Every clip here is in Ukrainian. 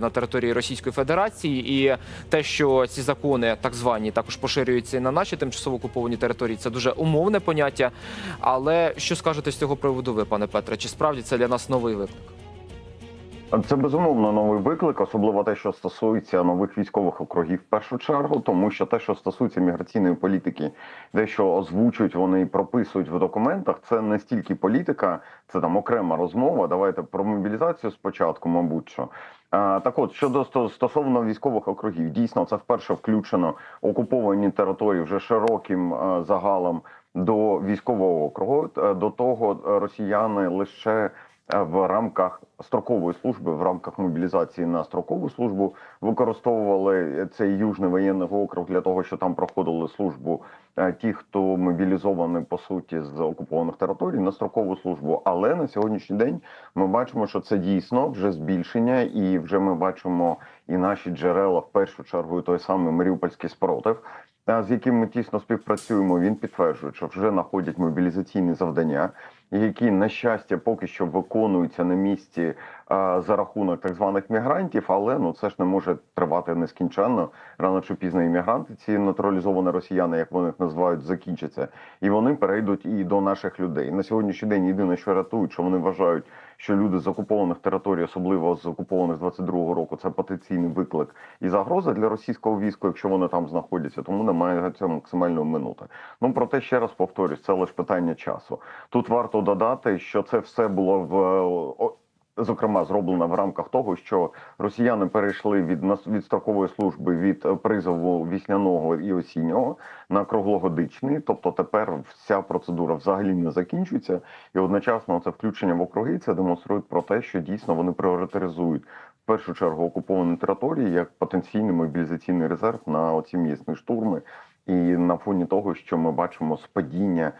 на території Російської Федерації, і те, що ці закони, так звані, також поширюються і на наші тимчасово окуповані території, це дуже умовне поняття. Але що скажете з цього приводу, ви, пане Петре? Чи справді це для нас новий виклик? Це безумовно новий виклик, особливо те, що стосується нових військових округів в першу чергу, тому що те, що стосується міграційної політики, де що озвучують вони і прописують в документах, це не стільки політика, це там окрема розмова. Давайте про мобілізацію спочатку, мабуть, що. Так от щодо сто- стосовно військових округів, дійсно це вперше включено окуповані території вже широким е, загалом до військового округу. Е, До того е, росіяни лише в рамках строкової служби, в рамках мобілізації на строкову службу використовували цей южний воєнний округ для того, що там проходили службу е, ті, хто мобілізований по суті з окупованих територій на строкову службу. Але на сьогоднішній день ми бачимо, що це дійсно вже збільшення, і вже ми бачимо і наші джерела в першу чергу, той самий Маріупольський спротив. З яким ми тісно співпрацюємо, він підтверджує, що вже знаходять мобілізаційні завдання, які на щастя поки що виконуються на місці за рахунок так званих мігрантів, але ну це ж не може тривати нескінченно. Рано чи пізно іммігранти, ці натуралізовані росіяни, як вони їх називають, закінчаться, і вони перейдуть і до наших людей. На сьогоднішній день єдине, що рятують, що вони вважають, що люди з окупованих територій, особливо з окупованих з 22-го року, це потенційний виклик і загроза для російського війська, якщо вони там знаходяться, тому намагаються максимально минути. Ну проте ще раз повторюсь, це лише питання часу. Тут варто додати, що це все було в о, зокрема зроблено в рамках того, що росіяни перейшли від від строкової служби від е, призову вісняного і осіннього на круглогодичний. Тобто тепер вся процедура взагалі не закінчується, і одночасно це включення в округи це демонструє про те, що дійсно вони пріоритаризують. В першу чергу окуповані території як потенційний мобілізаційний резерв на оці м'ясні штурми, і на фоні того, що ми бачимо спадіння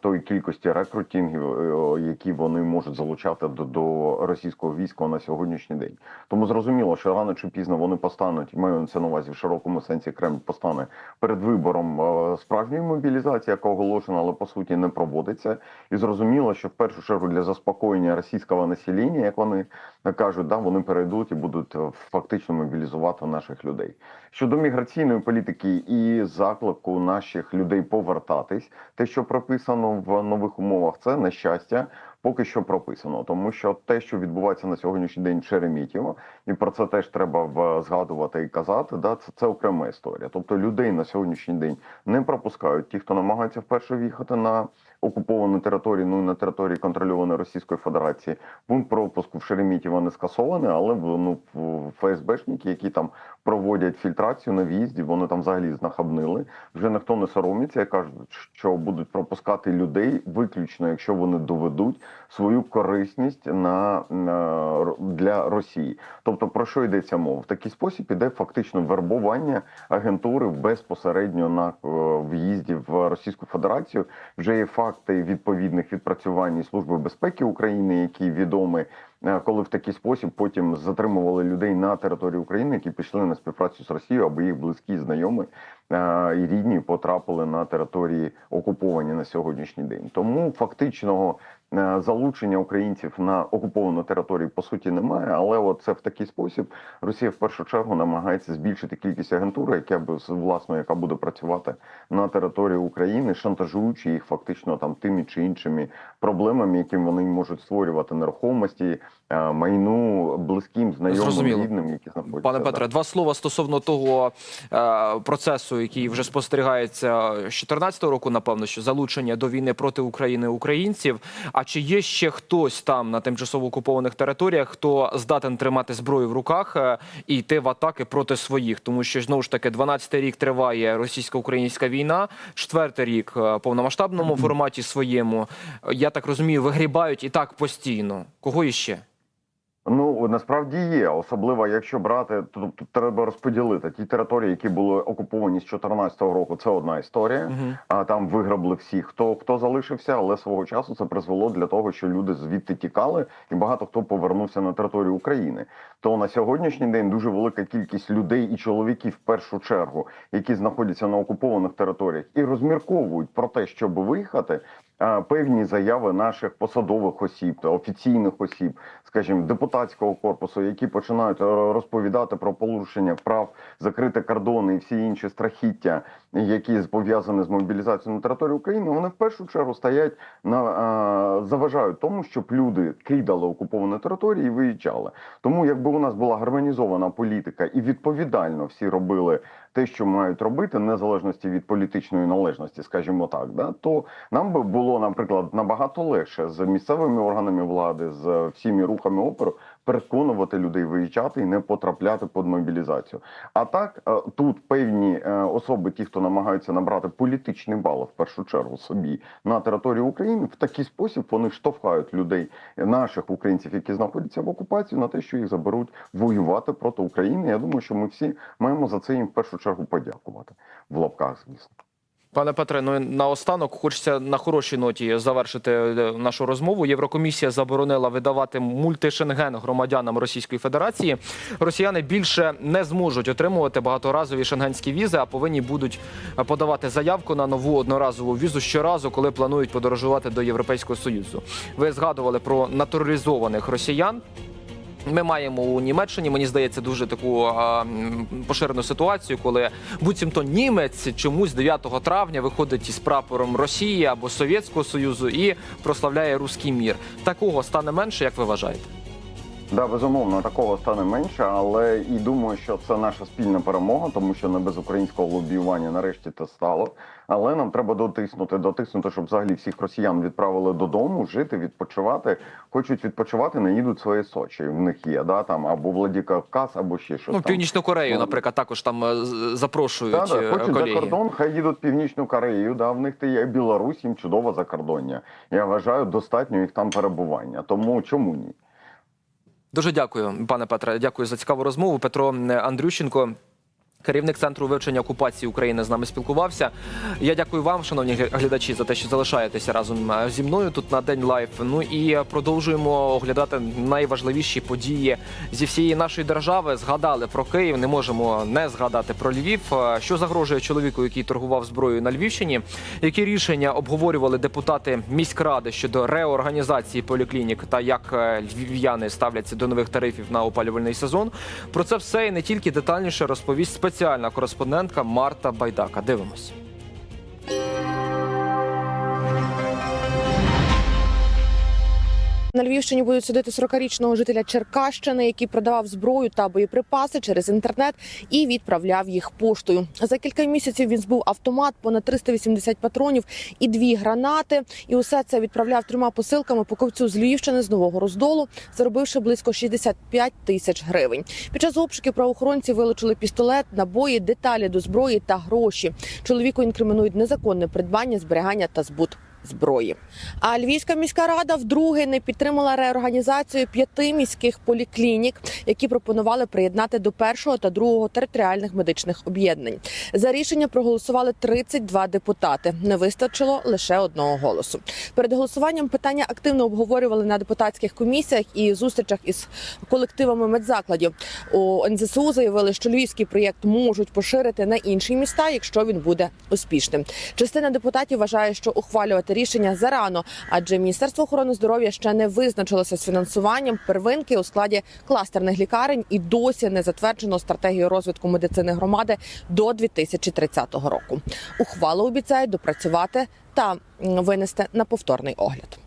тої кількості рекрутингів, е, які вони можуть залучати до, до російського війська на сьогоднішній день. Тому зрозуміло, що рано чи пізно вони постануть, маю це на увазі в широкому сенсі Кремль постане перед вибором е, справжньої мобілізації, яка оголошена, але по суті не проводиться. І зрозуміло, що в першу чергу для заспокоєння російського населення, як вони кажуть, да вони перейдуть і будуть е, фактично мобілізувати наших людей. Щодо міграційної політики і заклику наших людей повертатись, те, що прописано в нових умовах, це на щастя. Поки що прописано, тому що те, що відбувається на сьогоднішній день в Шереметьєво, і про це теж треба в- згадувати і казати. Да, це, це окрема історія. Тобто людей на сьогоднішній день не пропускають ті, хто намагається вперше в'їхати на окуповану територію, ну на території контрольованої Російської Федерації. Пункт пропуску в Шереметьєво не скасований, але ну ФСБшники, які там проводять фільтрацію на в'їзді, вони там взагалі знахабнили. Вже ніхто не соромиться і кажуть, що будуть пропускати людей виключно, якщо вони доведуть свою корисність на, на для Росії. Тобто про що йдеться мова? В такий спосіб іде фактично вербування агентури безпосередньо на е, в'їзді в Російську Федерацію. Вже є факти відповідних відпрацювань Служби безпеки України, які відомі. Е, Коли в такий спосіб потім затримували людей на території України, які пішли на співпрацю з Росією, або їх близькі знайомі е, і рідні потрапили на території окуповані на сьогоднішній день. Тому фактичного е, залучення українців на окуповану територію по суті немає. Але от це в такий спосіб Росія в першу чергу намагається збільшити кількість агентури, яка б власне яка буде працювати на території України, шантажуючи їх фактично там тими чи іншими проблемами, яким вони можуть створювати нерухомості, майну близьким, знайомим, Зрозуміло. рідним, які знаходяться Пане. Петре, два слова стосовно того е, процесу, який вже спостерігається з 2014 року, напевно, що залучення до війни проти України українців. А чи є ще хтось там на тимчасово окупованих територіях, хто здатен тримати зброю в руках е, і йти в атаки проти своїх? Тому що знову ж таки 12-й рік триває російсько-українська війна, четвертий рік е, повномасштабному форматі своєму. Я так розумію, вигрібають і так постійно. Кого іще? Ну насправді є, особливо якщо брати, то тобто треба розподілити ті території, які були окуповані з 2014 року. Це одна історія. Мгм. А там виграбли всі, хто хто залишився, але свого часу це призвело для того, що люди звідти тікали, і багато хто повернувся на територію України. То на сьогоднішній день дуже велика кількість людей і чоловіків, в першу чергу, які знаходяться на окупованих територіях і розмірковують про те, щоб виїхати. певні заяви наших посадових осіб, та офіційних осіб, скажімо, депутатського корпусу, які починають е, розповідати про порушення прав, закрити кордони і всі інші страхіття, які пов'язані з мобілізацією на території України, вони в першу чергу стоять на е, заважають тому, щоб люди кидали окуповані території і виїжджали. Тому, якби у нас була гармонізована політика і відповідально всі робили те, що мають робити, незалежності від політичної належності, скажімо так, да, то нам би було, наприклад, набагато легше з місцевими органами влади, з всіми рухами опору переконувати людей виїжджати і не потрапляти під мобілізацію. А так е, тут певні е, особи, ті, хто намагаються набрати політичний бал в першу чергу собі на території України, в такий спосіб вони штовхають людей, наших українців, які знаходяться в окупації, на те, що їх заберуть воювати проти України. Я думаю, що ми всі маємо за це їм в першу чергу подякувати в лапках, звісно. Пане Петре, ну наостанок хочеться на хорошій ноті завершити е, нашу розмову. Єврокомісія заборонила видавати мультишенген громадянам Російської Федерації. Росіяни більше не зможуть отримувати багаторазові шенгенські візи, а повинні будуть подавати заявку на нову одноразову візу щоразу, коли планують подорожувати до Європейського союзу. Ви згадували про натуралізованих росіян. Ми маємо у Німеччині, мені здається, дуже таку а, поширену ситуацію, коли буцімто німець чомусь 9 травня виходить із прапором Росії або Совєтського Союзу і прославляє руський мір. Такого стане менше, як ви вважаєте? Да, безумовно, такого стане менше, але і думаю, що це наша спільна перемога, тому що не без українського лобіювання нарешті це стало. Але нам треба дотиснути, дотиснути, щоб взагалі всіх росіян відправили додому, жити, відпочивати. Хочуть відпочивати, не їдуть свої Сочі. В них є да там або Владикавказ, або ще щось Ну, там. Північну Корею, Ну, наприклад, також там е, запрошують Да, да, е, хочуть за кордон, хай їдуть в Північну Корею. Да, в них ти є Білорусь, їм чудово закордоння. Я вважаю, достатньо їх там перебування. Тому чому ні? Дуже дякую, пане Петре. Дякую за цікаву розмову. Петро Андрющенко. Керівник центру вивчення окупації України з нами спілкувався. Я дякую вам, шановні глядачі, за те, що залишаєтеся разом е, зі мною тут на день лайф. Ну і продовжуємо оглядати найважливіші події зі всієї нашої держави. Згадали про Київ. Не можемо не згадати про Львів. Е, Що загрожує чоловіку, який торгував зброєю на Львівщині? Які рішення обговорювали депутати міськради щодо реорганізації поліклінік та як е, львів'яни ставляться до нових тарифів на опалювальний сезон? Про це все і не тільки детальніше розповість спеціальна кореспондентка Марта Байдака. Дивимось. На Львівщині будуть судити 40-річного жителя Черкащини, який продавав зброю та боєприпаси через інтернет і відправляв їх поштою. За кілька місяців він збув автомат, понад 380 патронів і дві гранати. І усе це відправляв трьома посилками покупцю з Львівщини з Нового Роздолу, заробивши близько 65 тисяч гривень. Під час обшуків правоохоронці вилучили пістолет, набої, деталі до зброї та гроші. Чоловіку інкримінують незаконне придбання, зберігання та збут зброї. А Львівська міська рада вдруге не підтримала реорганізацію п'яти міських поліклінік, які пропонували приєднати до першого та другого територіальних медичних об'єднань. За рішення проголосували 32 депутати. Не вистачило лише одного голосу. Перед голосуванням питання активно обговорювали на депутатських комісіях і зустрічах із колективами медзакладів. У НЗСУ заявили, що львівський проєкт можуть поширити на інші міста, якщо він буде успішним. Частина депутатів вважає, що ухвалювати рішення зарано, адже Міністерство охорони здоров'я ще не визначилося з фінансуванням первинки у складі кластерних лікарень і досі не затверджено стратегію розвитку медицини громади до 2030 року. Ухвалу обіцяють допрацювати та винести на повторний огляд.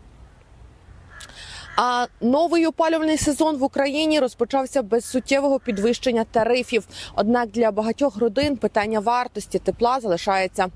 А новий опалювальний сезон в Україні розпочався без суттєвого підвищення тарифів. Однак для багатьох родин питання вартості тепла залишається